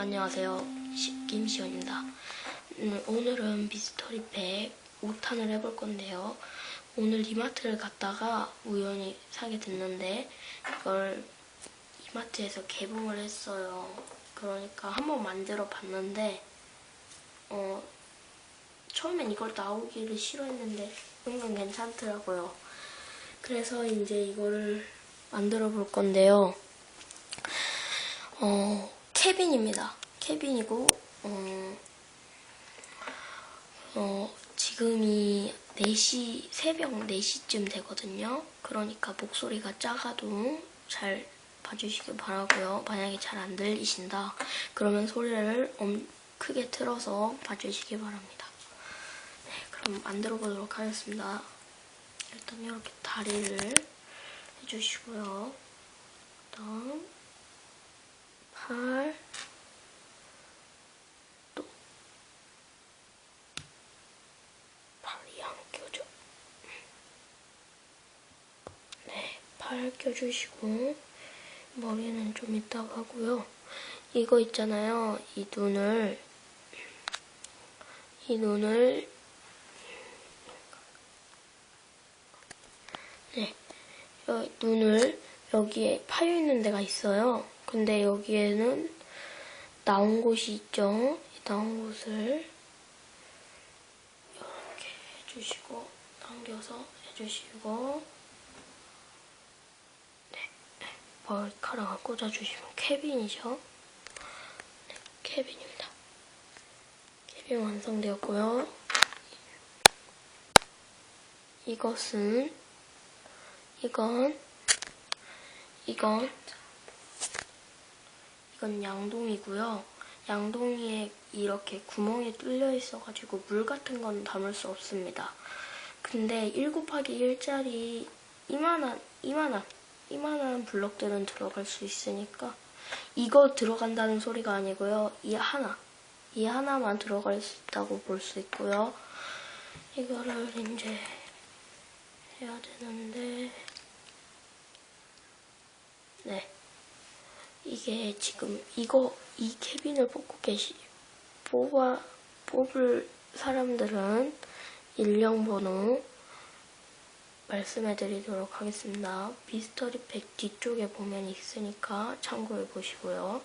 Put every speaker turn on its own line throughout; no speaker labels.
안녕하세요. 시- 김시원입니다. 음, 오늘은 미스터리팩 5탄을 해볼 건데요. 오늘 이마트를 갔다가 우연히 사게 됐는데 이걸 이마트에서 개봉을 했어요. 그러니까 한번 만들어 봤는데 어, 처음엔 이걸 나오기를 싫어했는데 은근 괜찮더라고요. 그래서 이제 이거를 만들어 볼 건데요. 어, 케빈입니다. 케빈이고, 어, 어, 지금이 4시, 새벽 4시쯤 되거든요. 그러니까 목소리가 작아도 잘 봐주시길 바라고요. 만약에 잘 안 들리신다. 그러면 소리를 엄, 크게 틀어서 봐주시기 바랍니다. 네, 그럼 만들어 보도록 하겠습니다. 일단 이렇게 다리를 해주시고요. 그다음 팔, 또 팔이 안 껴져. 네, 팔 껴주시고 머리는 좀 이따가 하고요. 이거 있잖아요. 이 눈을 이 눈을 네, 여- 눈을 여기에 파여 있는 데가 있어요. 근데 여기에는 나온 곳이 있죠. 이 나온 곳을 이렇게 해주시고 당겨서 해주시고 네, 머리카락을 꽂아주시면 케빈이죠. 네, 케빈입니다. 케빈 완성되었고요. 이것은 이건 이건 이건 양동이고요. 양동이에 이렇게 구멍이 뚫려 있어가지고 물 같은 건 담을 수 없습니다. 근데 1 곱하기 1짜리 이만한 이만한 이만한 블럭들은 들어갈 수 있으니까 이거 들어간다는 소리가 아니고요. 이 하나 이 하나만 들어갈 수 있다고 볼 수 있고요. 이거를 이제 해야 되는데 네. 이게 지금 이거 이 캐빈을 뽑고 계시 뽑아 뽑을 사람들은 일령 번호 말씀해 드리도록 하겠습니다. 미스터리 팩 뒤쪽에 보면 있으니까 참고해 보시고요.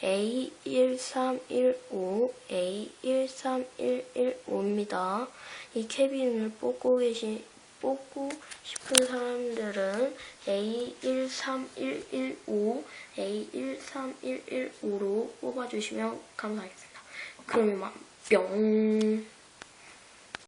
A13115, A13115입니다. 이 캐빈을 뽑고 계시, 뽑고 싶은 사람들은 A13115, A13115로 뽑아주시면 감사하겠습니다. 이만 뿅.